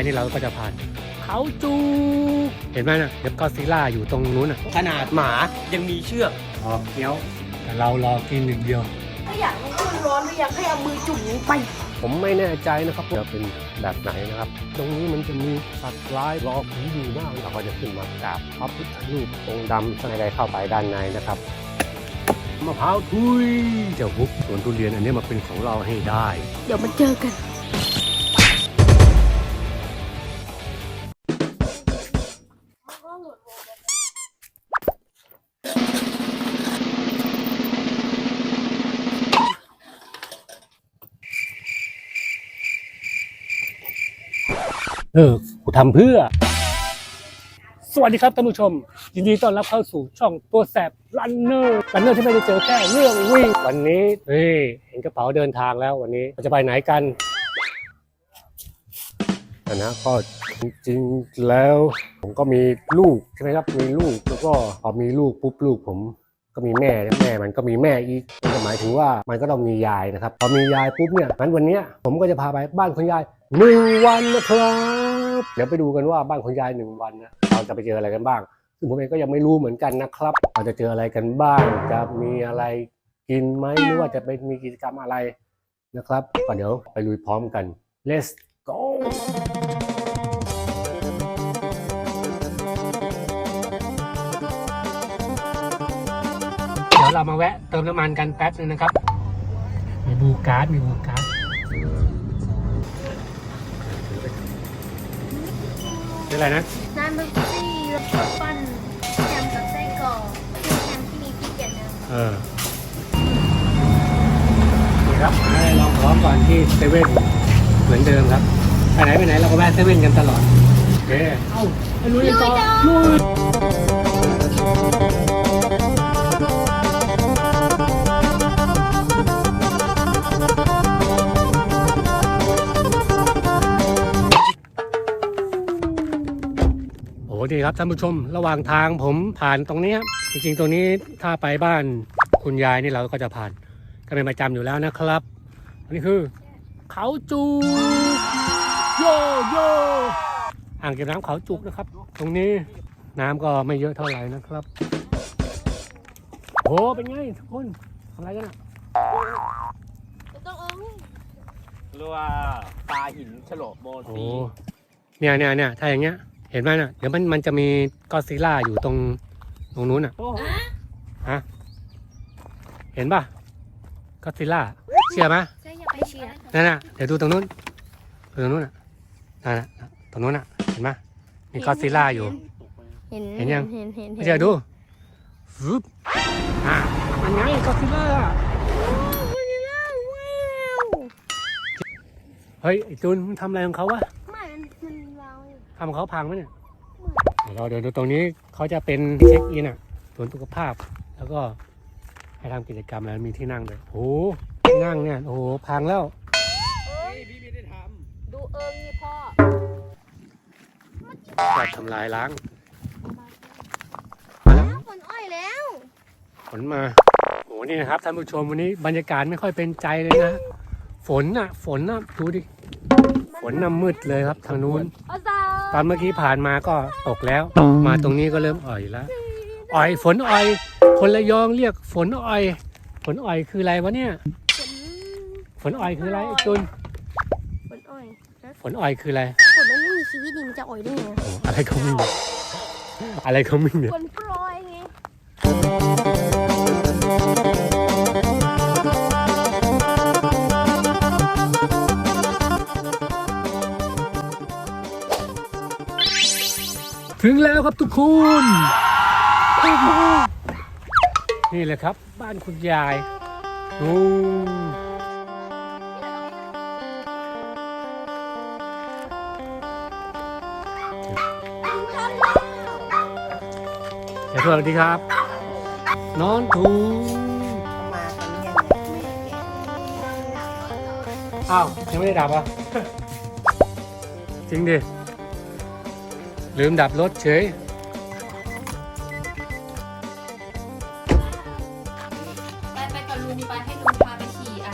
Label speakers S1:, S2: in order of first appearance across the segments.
S1: อันนี้เราก็จะผ่านเขาจูกเห็นไหมนะเดี๋ยวก็ซิล่าอยู่ตรงนู้นน่ะ
S2: ขนาดหมายังมีเชือก
S1: ออกเกี้ยวแต่เรารอกินหนึ่างเดียว
S3: ถ้าอยากรู้ว่ามันร้อนหรือยังให้เอามือจุ่มลงไป
S1: ผมไม่แน่ใจนะครับว่าจะเป็นแบบไหนนะครับ ตรงนี้มันจะมีสัตว์ร้ายรอผีอยู่มากเราก็จะขึ้นมากราบพระพุทธรูปองค์ดำข้างในเข้าไปด้านในนะครับมะพร้าวทุยเจ้าบุกสวนทุเรียนอันนี้มาเป็นของเราให้ได้
S3: เดี๋ยวมาเจอกัน
S1: เออกูทำเพื่อ สวัสดีครับท่านผู้ชม ยินดีต้อนรับเข้าสู่ช่องตัวแสบรันเนอร์รันเนอร์ที่ไม่ได้เจอแค่เรื่องวิ่งวันนี้เฮ้ยเห็นกระเป๋าเดินทางแล้ววันนี้เราจะไปไหนกันแต่นะก็จริงๆแล้ว ผมก็มีลูกใช่ไหมครับมีลูกแล้วก็พอมีลูกปุ๊บลูกผมก็มีแม่แม่มันก็มีแม่อีกมันหมายถึงว่ามันก็ต้องมียายนะครับพอมียายปุ๊บเนี่ยงั้นวันนี้ผมก็จะพาไปบ้านคุณยาย หนึ่งวันนะครับ เดี๋ยวไปดูกันว่าบ้านคุณยายหนึ่งวันนะเราจะไปเจออะไรกันบ้าง ซึ่งผมเองก็ยังไม่รู้เหมือนกันนะครับเราจะเจออะไรกันบ้าง จะมีอะไรกินไหมหรือว่าจะไปมีกิจกรรมอะไรนะครับก็เดี๋ยวไปลุยพร้อมกัน let's go เดี๋ยวเรามาแวะเติมน้ำมันกันแป๊บนึงนะครับ มีบูการ์ดมีบูการ์ด เป็นอะไรนะ
S3: น้ำเบอร์ซี่แล้วก็ปั้นแฮมกับไส้กรอกคือแฮมที่มีพริกอย่างนึง
S1: เออนี่ครับให้ลองพร้อมก่อนที่เซเว่นเหมือนเดิมครับไปไหนไปไหนเราก็แวะเซเว่นกันตลอดโอเคเอ้าไปลุยกันต่อลุย ดีครับท่านผู้ชม ระหว่างทางผมผ่านตรงเนี้ยจริงๆตรงนี้ถ้าไปบ้านคุณยายนี่เราก็จะผ่านก็เป็นประจำอยู่แล้วนะครับอันนี้คือเขาจูโยโยอ่างเก็บน้ำเขาจุกนะครับ ตรงนี้น้ำก็ไม่เยอะเท่าไหร่นะครับโอ้เป็นไงทุกคนทำอะไรกันอะ
S3: จะต้องเอา
S2: เรียกว่าปลาหินฉลบโม
S1: โอ้
S2: ซี
S1: เนี่ยเนี่ยเนี่ยถ้าอย่างเงี้ย เห็นไหมน่ะ เดี๋ยวมันมันจะมีก็อดซิลล่าอยู่ตรงตรงนู้นอะ
S2: โอ้
S1: ฮะ เห็นป่ะก็อดซิลล่า เชื่อไหม
S3: ใช่อย่าไปเชียร์
S1: นั่นน่ะ เดี๋ยวดูตรงนู้นดูตรงนู้นอะนั่นน่ะตรงนู้นอะ เห็นไหมมีก็อดซิลล่าอยู่
S3: เห็น
S1: เห็นยัง
S3: เห็นเห็น
S1: ไม่เชื่อดูฟึบอะมันไงก็อดซิลล่าเฮ้ยไอ้จูนมึงทำอะไรของเขาวะ
S3: ไม่มันมันวางอยู่
S1: ทำเขาพังไหมเนี่ยเดี๋ยวเราเดี๋ยวดูตรงนี้เขาจะเป็นเช็คอินอะสวนสุขภาพ แล้วก็ให้ทำกิจกรรมแล้วมีที่นั่งด้วยโอ้โหที่นั่งเนี่ยโอ้โหพังแล้ว
S2: พี่ไม่ได้ท
S3: ดูเอิงนี่พ่อ
S1: จะทำลายล้าง
S3: ผลอ้อยแล้ว
S1: ฝนมาโอ้โหนี่นะครับท่านผู้ชมวันนี้บรรยากาศไม่ค่อยเป็นใจเลยนะ ฝนน่ะ ฝนน่ะดูดิฝ นน่ะมืดเลยครับทางนู้น
S3: อาจารย์
S1: ตอนเมื่อกี้ผ่านมาก็ตกแล้ว มาตรงนี้ก็เริ่มอ่อยแล้วอ่อยฝนอ่อย คนระยองเรียกฝนอ่อย ฝนอ่อยคืออะไรวะเนี่ย
S3: ผล
S1: ฝนอ่อยคืออะไรไอ้จุน
S3: ผลอ้อย
S1: ฝนอ่อยคืออะไร
S3: ผลมันไม่มีชีวิตดีมันจะอ่อยได้ไง
S1: โอ้อะไรเขาไม่รู้อะไรเขาไม่เนี่ย
S3: ผลปล
S1: ถึงแล้วครับทุกคนนี่เลยครับ บ้านคุณยายโอ้เดี๋ยวสวัสดีครับ นอนทู
S4: มาตอนนี้ยังไม่แก่
S1: อ้าว ยังไม่ได้ดับอะ จริงดิ ลืมดับรถเฉย
S5: ไปไปกับลุงไปให้ลุงพาไปขี่อะ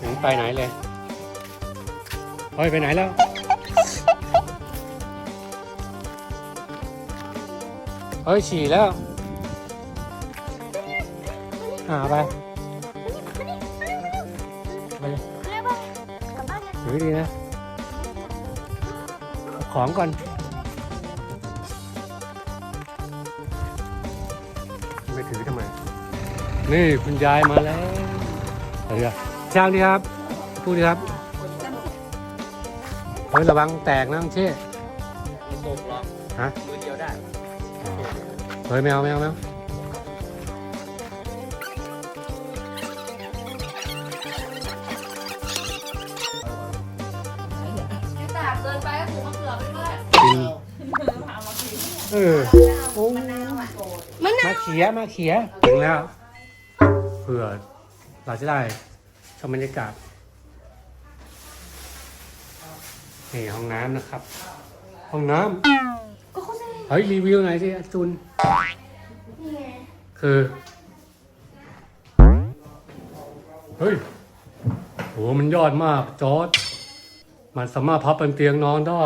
S1: ถึงไปไหนเลยเฮ้ยไปไหนแล้ว เฮ้ย ฉี่แล้วอ่าไปไปเลย
S3: เรียกว่ากลับบ้านกัน
S1: ถือดีนะเอา ของก่อน ไม่ถือทำไม นี่คุณยายมาแล้วเดี๋ยวช่างดีครับ พูดดีครับ เฮ้ยระวังแตกนะน้องเช่
S2: ไม่ตกหรอก
S1: ฮะ
S2: มือเดียวได้
S1: เฮ้ยแมวแมวแมว
S5: เอ
S1: อโอ้
S3: มะนาว
S1: มาเขียมาเขียถึงแล้ว เผื่อเราจะได้ชมบรรยากาศนี่ห้องน้ำนะครับ ห้องน้ำ
S3: ก็เขาจะ
S1: เฮ้ยรีวิวหน่อยสิอาจุน
S3: นี่ไง
S1: คือ เฮ้ยโหมันยอดมาก จอร์ดมันสามารถพับเป็นเตียงนอนได้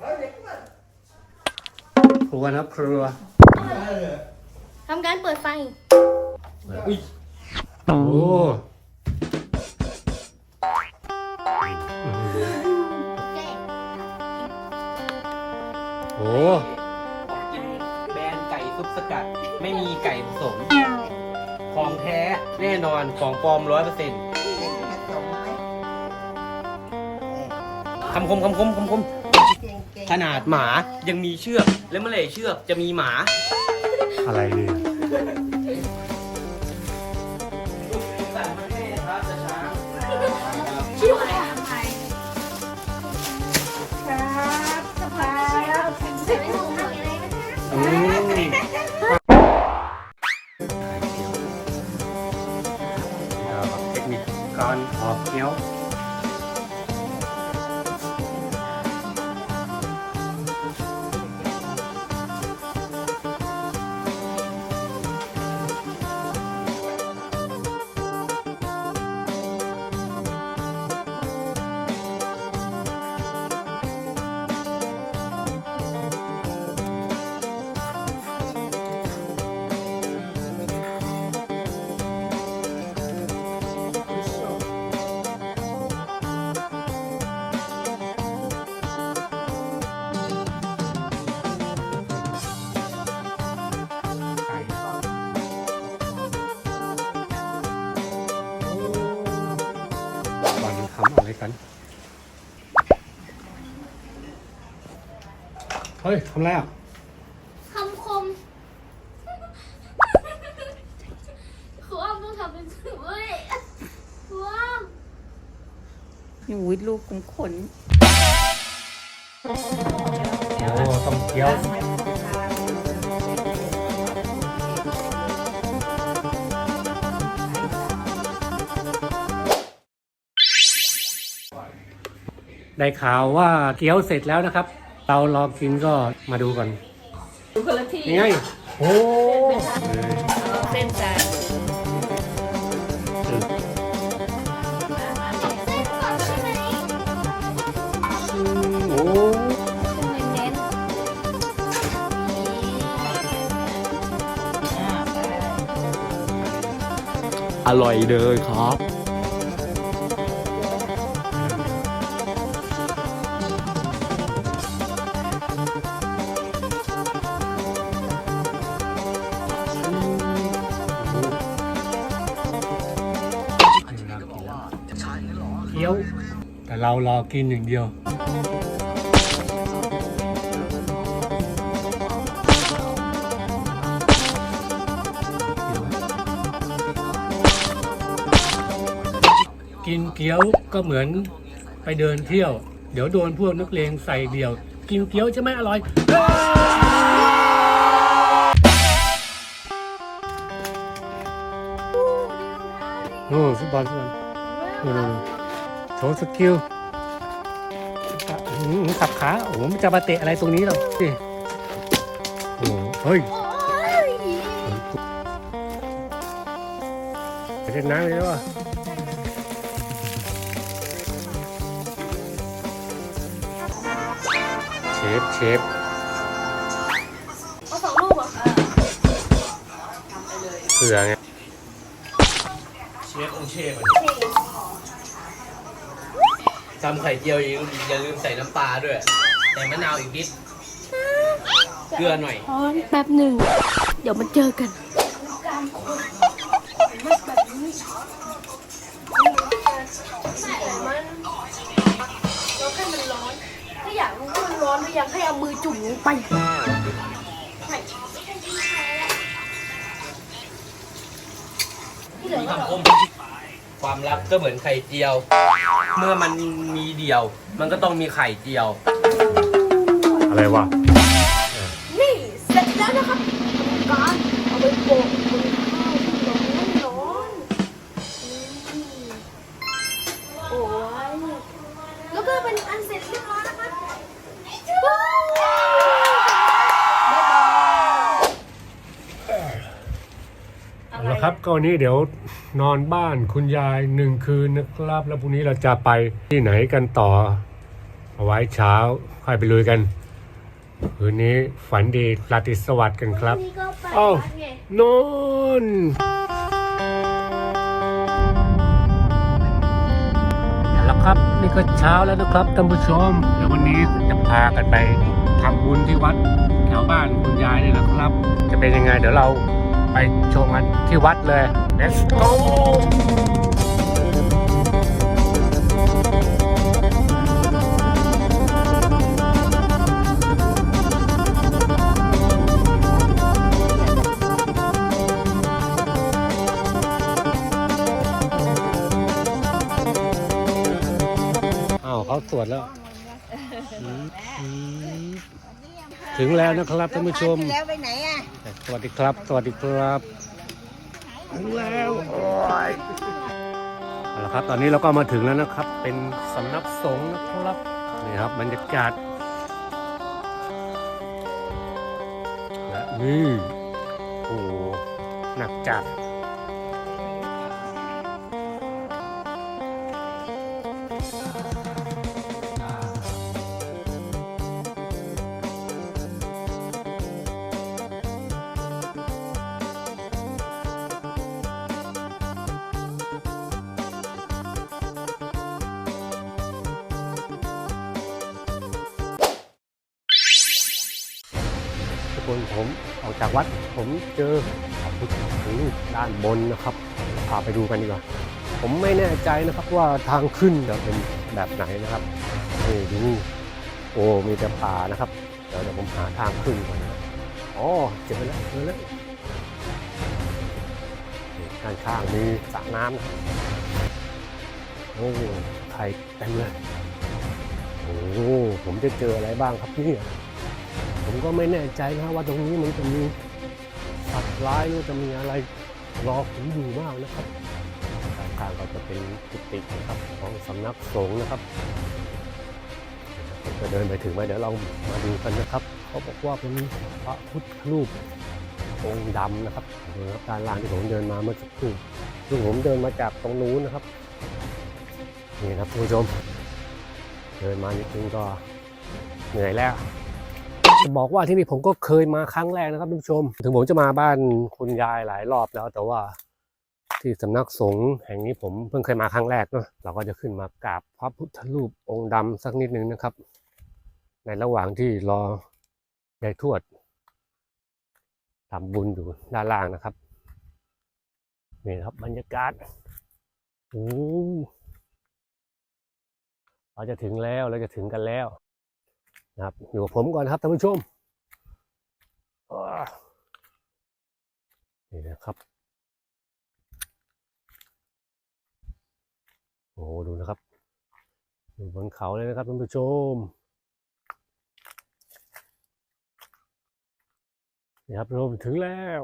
S1: ครั วนะครัว
S3: ทำการเปิดไฟ
S1: โอ้โห
S3: แก้
S1: โอ้
S2: ของกินแบรนด์ไก่ซุปสกัด ไม่มีไก่ผสม ของแท้แน่นอนของปลอมร้อยเปอร์เซ็นต์
S4: ผสมไหม
S2: คำคมคำคมคำคม
S4: เก่งเก่ง
S2: ขนาดหมายังมีเชือก แล้วเมื่อไหร่เชือกจะมีหมา
S1: อะไรเนี่ย
S3: กัน
S1: เฮ้ยทำอะไรอะ
S3: คำคมครูอ้อมต้องทำเป็นเว้ยครูอ้อม
S4: นี่วิดลูกของขน
S1: โอ้ต้องเคี้ยว ได้ข่าวว่าเกี๊ยวเสร็จแล้วนะครับ เราลองกินก็มาดูก่อน
S5: ดูคนละที่
S1: ยังไงโอ้
S5: เส้นจาน
S1: เออ
S3: เส้นก่อนใช่ไหม
S1: โอ้
S3: เน้น
S2: อร่อยเลยครับ
S1: คี้ยว แต่เรารอกินอย่างเดียวกินเกี๊ยวก็เหมือนไปเดินเที่ยว เดี๋ยวโดนพวกนักเลงใส่เดี่ยว กินเกี๊ยวใช่ไหมอร่อย โอ้ฟุตบอลฟุตบอล ดูดูดูโชว์สกิลอื้อหือสับขา โอ้โหมันจะมาเตะอะไรตรงนี้หรอนี่โอ้โหเฮ้ย
S3: โอ้ย
S1: ไปเล่นน้ำเลยว่ะฟเชฟ
S3: เอาสองลูกเหรอ
S1: เผื่อไง
S2: เชฟองค์เชฟอะ ทำไข่เจียวอย่าลืมอย่าลืมใส่น้ำปลาด้วย แต่มะนาวอีกนิด เกลือหน่อย
S3: ช้อนแป๊บหนึ่ง เดี๋ยวมาเจอกันเราแค่มันร้อน ถ้าอยากรู้ว่ามันร้อนหรือยังให้เอามือจุ่มลงไปที่เหลือ
S2: มี
S3: ก็
S2: คำคมความรักก็เหมือนไข่เจียว เมื่อมันมีเดียว มันก็ต้องมีไข่เจียว
S1: อะไรวะ
S3: นี่เสร็จแล้วนะครับการเอาไปโปะบนข้าวที่ร้อนร้อนอืมโอ้ยแล้วก็เป็นอันเสร็จเรียบร้อยนะครับบ๊
S1: ครับก็วันนี้เดี๋ยวนอนบ้านคุณยายหนึ่งคืนนะครับ แล้วพรุ่งนี้เราจะไปที่ไหนกันต่อ เอาไว้เช้าค่อยไปลุยกัน คืนนี้ฝันดีราตรีสวัสดิ์กันครับ
S3: นี่ก็ไป
S1: เอ้า
S3: วัดไง
S1: นอนแล้วครับนี่ก็เช้าแล้วนะครับท่านผู้ชมเดี๋ยววันนี้จะพากันไปทำบุญที่วัดแถวบ้านคุณยายนี่แหละครับ จะเป็นยังไงเดี๋ยวเรา ไปชมกันที่วัดเลย let's go อ้าวเขาตรวจแล้วอืมอืมถึงแล้วนะครับท่านผู้ชม
S4: แล้วไปไหนอะ
S1: สวัสดีครับ สวัสดีครับถึงแล้วโอ้ยเอาละครับ ตอนนี้เราก็มาถึงแล้วนะครับ เป็นสำนักสงฆ์นะครับนี่ครับบรรยากาศและนี่โอ้โหหนักจัด ผมออกจากวัดผมเจอพระพุทธรูปด้านบนนะครับพาไปดูกันดีกว่า ผมไม่แน่ใจนะครับว่าทางขึ้นจะเป็นแบบไหนนะครับนี่ดูโอ้มีแต่ป่านะครับเดี๋ยวเดี๋ยวผมหาทางขึ้นก่อนนะอ๋อเจอแล้วเจอแล้วนี่ด้านข้างมีสระน้ำนะโอ้ไข่เต็มเลยโอ้ผมจะเจออะไรบ้างครับเนี่ย ผมก็ไม่แน่ใจนะว่าตรงนี้มันจะมีสัตว์ร้ายหรือจะมีอะไรรอผมอยู่มากนะครับด้านข้างก็จะเป็นกุฏินะครับของสำนักสงฆ์นะครับจะเดินไปถึงไหมเดี๋ยวเรามาดูกันนะครับ เขาบอกว่าเป็นพระพุทธรูปองค์ดำนะครับดูนะครับด้านล่างที่ผมเดินมาเมื่อสักครู่ซึ่งผมเดินมาจากตรงนู้นนะครับนี่ครับคุณผู้ชม เดินมานิดนึงก็เหนื่อยแล้ว จะบอกว่าที่นี่ผมก็เคยมาครั้งแรกนะครับท่านผู้ชม ถึงผมจะมาบ้านคุณยายหลายรอบแล้ว แต่ว่าที่สำนักสงฆ์แห่งนี้ผมเพิ่งเคยมาครั้งแรกเนาะเราก็จะขึ้นมากราบพระพุทธรูปองค์ดำสักนิดนึงนะครับ ในระหว่างที่รอยายทวดทำบุญอยู่ด้านล่างนะครับนี่ครับบรรยากาศโอ้เราจะถึงแล้วเราจะถึงกันแล้ว นะครับอยู่กับผมก่อนครับท่านผู้ชมนี่นะครับโอ้โหดูนะครับอยู่บนเขาเลยนะครับท่านผู้ชมนี่ครับท่านผู้ชมถึงแล้ว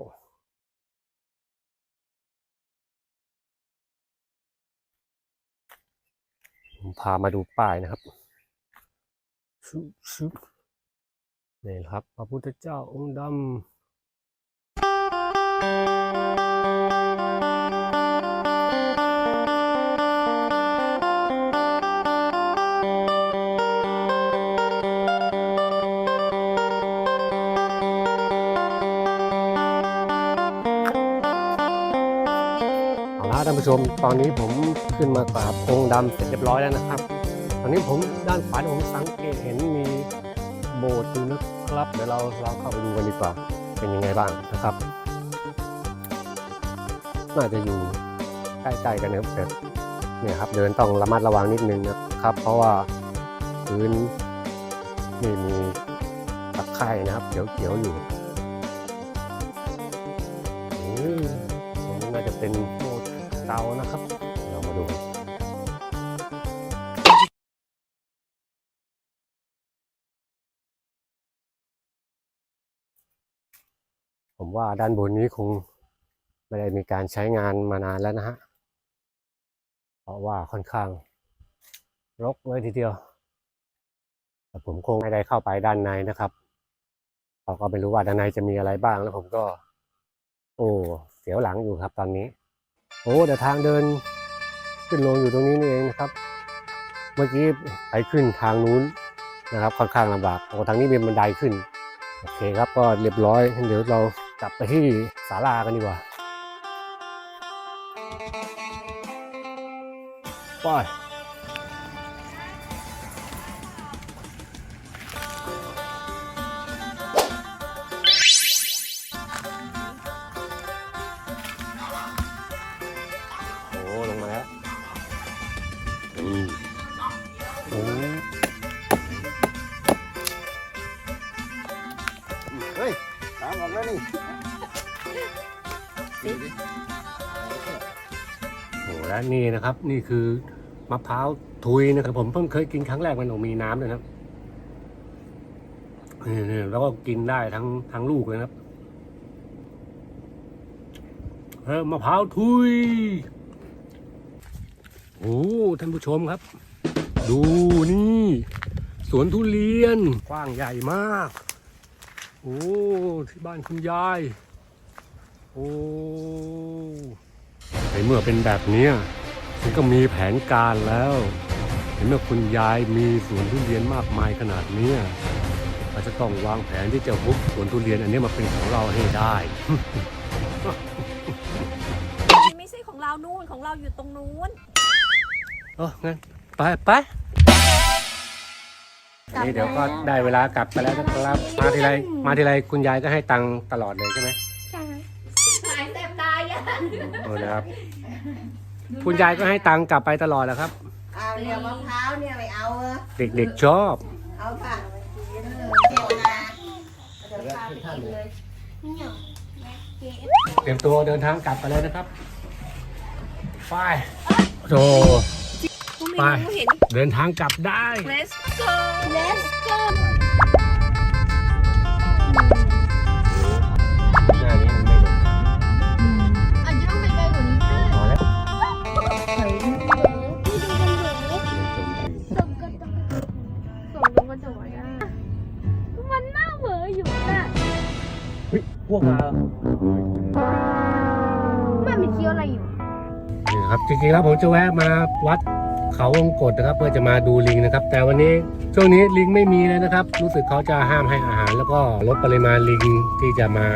S1: ผมพามาดูป้ายนะครับ นี่ครับ พระพุทธเจ้าองค์ดำท่านผู้ชมตอนนี้ผมขึ้นมากราบองค์ดำเสร็จเรียบร้อยแล้วนะครับ ตอนนี้ผมด้านขวาผมสังเกตเห็นมีโบสถ์อยู่นะครับเดี๋ยวเราเราเข้าไปดูกันดีกว่า เป็นยังไงบ้างนะครับ น่าจะอยู่ใกล้ๆกันนะครับเนี่ยครับเดินต้องระมัดระวังนิดนึงนะครับ เพราะว่าพื้นนี่มีตะไคร่นะครับเขียวๆอยู่ ว่าด้านบนนี้คงไม่ได้มีการใช้งานมานานแล้วนะฮะ เพราะว่าค่อนข้างรกเลยทีเดียว แต่ผมคงไม่ได้เข้าไปด้านในนะครับเราก็ไม่รู้ว่าด้านในจะมีอะไรบ้างแล้วผมก็ โอ้เสียวหลังอยู่ครับตอนนี้ โอ้แต่ทางเดินขึ้นลงอยู่ตรงนี้นี่เองนะครับ เมื่อกี้ไปขึ้นทางนู้นนะครับ ค่อนข้างลำบากโอ้ทางนี้เป็นบันไดขึ้น โอเคครับก็เรียบร้อยเดี๋ยวเรา กลับไปที่ศาลากันดีกว่า ไป
S6: นี่
S1: นะครับ นี่คือมะพร้าวทุยนะครับ ผมเพิ่งเคยกินครั้งแรกมันออกมีน้ำเลยนะครับนี่แล้วก็กินได้ทั้งทั้งลูกเลยนะครับเออมะพร้าวทุยโอ้ท่านผู้ชมครับ ดูนี่ สวนทุเรียนกว้างใหญ่มาก โอ้ที่บ้านคุณยาย โอ้ เมื่อเป็นแบบเนี้ยฉันก็มีแผนการแล้วในเมื่อคุณยายมีสวนทุเรียนมากมายขนาดเนี้ยเราจะต้องวางแผนที่จะฮุบสวนทุเรียนอันนี้มาเป็นของเราให้ได้
S3: ไม่ใช่ของเรานู่นของเราอยู่ตรงนู้น
S1: เอองั้นไปไปอันนี้เดี๋ยวก็ได้เวลากลับไปแล้วนะครับ มาทีไรมาทีไรคุณยายก็ให้ตังค์ตลอดเลยใช่ไหม โอ้นะครับ คุณยายก็ให้ตังค์กลับไปตลอดแหละครับ
S4: เอาเนี่ยมะพร้าวเนี่ยไม่เอาเออ
S1: เด็กๆชอบ
S4: เอาค่ะเทวนาเดี๋ยวพาไปกินเลย
S1: เตรียมตัวเดินทางกลับกันเลยนะครับ ไปโจ
S3: กูไม่
S1: ไป
S3: รู้เห็น
S1: เดินทางกลับได้
S3: let's go let's go
S5: จ
S3: ริง
S1: ๆแล้วผมจะแวะมาวัดเขาวงกฏนะครับ เพื่อจะมาดูลิงนะครับ แต่วันนี้ช่วงนี้ลิงไม่มีเลยนะครับ รู้สึกเขาจะห้ามให้อาหาร แล้วก็ลดปริมาณลิงที่จะมา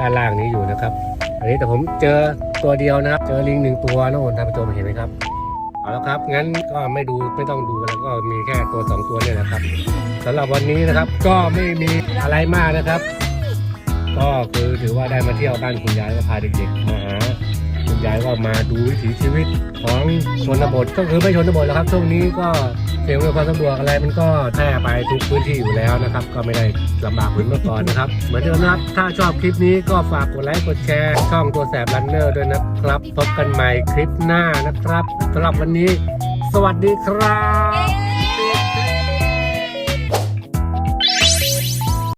S1: ด้านล่างนี้อยู่นะครับ อันนี้แต่ผมเจอตัวเดียวนะครับ เจอลิงหนึ่งตัวนะท่านผู้ชมเห็นไหมครับเอาละครับ งั้นก็ไม่ดูไม่ต้องดูแล้วก็มีแค่ตัวสองตัวเนี่ยนะครับสำหรับวันนี้นะครับก็ไม่มีอะไรมากนะครับ ก็คือถือว่าได้มาเที่ยวบ้านคุณยายก็พาเด็กๆมาหา ยายก็มาดูวิถีชีวิตของชนบทก็คือไม่ชนบทแล้วครับช่วงนี้ก็เสียงอำนวยความสะดวกอะไรมันก็แพร่ไปทุกพื้นที่อยู่แล้วนะครับ ก็ไม่ได้ลำบากเหมือนเมื่อก่อนนะครับ เหมือนเดิมนะครับ ถ้าชอบคลิปนี้ก็ฝากกดไลค์กดแชร์ช่องตัวแสบรันเนอร์ด้วยนะครับพบกันใหม่คลิปหน้านะครับสำหรับวันนี้ สวัสดีครับ